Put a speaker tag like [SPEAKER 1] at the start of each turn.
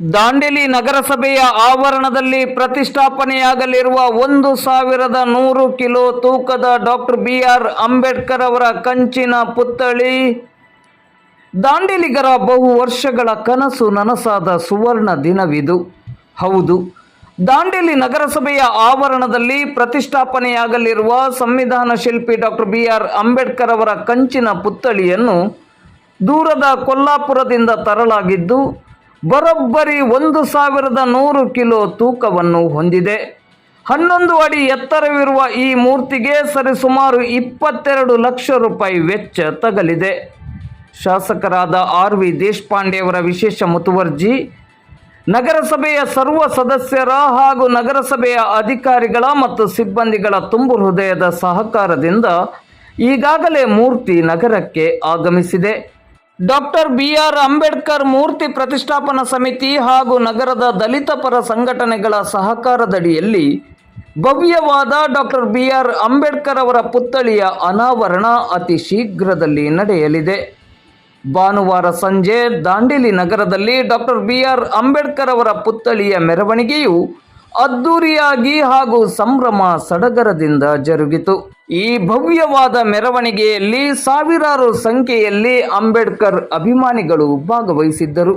[SPEAKER 1] ದಾಂಡೇಲಿ ನಗರಸಭೆಯ ಆವರಣದಲ್ಲಿ ಪ್ರತಿಷ್ಠಾಪನೆಯಾಗಲಿರುವ ಒಂದು ಸಾವಿರದ ನೂರು ಕಿಲೋ ತೂಕದ ಡಾಕ್ಟರ್ ಬಿ ಆರ್ ಅಂಬೇಡ್ಕರ್ ಅವರ ಕಂಚಿನ ಪುತ್ಥಳಿ. ದಾಂಡೇಲಿಗರ ಬಹು ವರ್ಷಗಳ ಕನಸು ನನಸಾದ ಸುವರ್ಣ ದಿನವಿದು. ಹೌದು, ದಾಂಡೇಲಿ ನಗರಸಭೆಯ ಆವರಣದಲ್ಲಿ ಪ್ರತಿಷ್ಠಾಪನೆಯಾಗಲಿರುವ ಸಂವಿಧಾನ ಶಿಲ್ಪಿ ಡಾಕ್ಟರ್ ಬಿ ಆರ್ ಅಂಬೇಡ್ಕರ್ ಅವರ ಕಂಚಿನ ಪುತ್ಥಳಿಯನ್ನು ದೂರದ ಕೊಲ್ಲಾಪುರದಿಂದ ತರಲಾಗಿದ್ದು ಬರೋಬ್ಬರಿ ಒಂದು ಸಾವಿರದ ನೂರು ಕಿಲೋ ತೂಕವನ್ನು ಹೊಂದಿದೆ. ಹನ್ನೊಂದು ಅಡಿ ಎತ್ತರವಿರುವ ಈ ಮೂರ್ತಿಗೆ ಸರಿಸುಮಾರು ಇಪ್ಪತ್ತೆರಡು ಲಕ್ಷ ರೂಪಾಯಿ ವೆಚ್ಚ ತಗಲಿದೆ. ಶಾಸಕರಾದ ಆರ್ ವಿ ದೇಶಪಾಂಡೆಯವರ ವಿಶೇಷ ಮುತುವರ್ಜಿ, ನಗರಸಭೆಯ ಸರ್ವ ಸದಸ್ಯರ ಹಾಗೂ ನಗರಸಭೆಯ ಅಧಿಕಾರಿಗಳ ಮತ್ತು ಸಿಬ್ಬಂದಿಗಳ ತುಂಬು ಹೃದಯದ ಸಹಕಾರದಿಂದ ಈಗಾಗಲೇ ಮೂರ್ತಿ ನಗರಕ್ಕೆ ಆಗಮಿಸಿದೆ. ಡಾಕ್ಟರ್ ಬಿ ಆರ್ ಅಂಬೇಡ್ಕರ್ ಮೂರ್ತಿ ಪ್ರತಿಷ್ಠಾಪನಾ ಸಮಿತಿ ಹಾಗೂ ನಗರದ ದಲಿತ ಪರ ಸಂಘಟನೆಗಳ ಸಹಕಾರದಡಿಯಲ್ಲಿ ಭವ್ಯವಾದ ಡಾಕ್ಟರ್ ಬಿ ಆರ್ ಅಂಬೇಡ್ಕರ್ ಅವರ ಪುತ್ಥಳಿಯ ಅನಾವರಣ ಅತಿ ಶೀಘ್ರದಲ್ಲಿ ನಡೆಯಲಿದೆ. ಭಾನುವಾರ ಸಂಜೆ ದಾಂಡೇಲಿ ನಗರದಲ್ಲಿ ಡಾಕ್ಟರ್ ಬಿ ಆರ್ ಅಂಬೇಡ್ಕರ್ ಅವರ ಪುತ್ಥಳಿಯ ಮೆರವಣಿಗೆಯು ಅದ್ದೂರಿಯಾಗಿ ಹಾಗೂ ಸಂಭ್ರಮ ಸಡಗರದಿಂದ ಜರುಗಿತು. ಈ ಭವ್ಯವಾದ ಮೆರವಣಿಗೆಯಲ್ಲಿ ಸಾವಿರಾರು ಸಂಖ್ಯೆಯಲ್ಲಿ ಅಂಬೇಡ್ಕರ್ ಅಭಿಮಾನಿಗಳು ಭಾಗವಹಿಸಿದ್ದರು.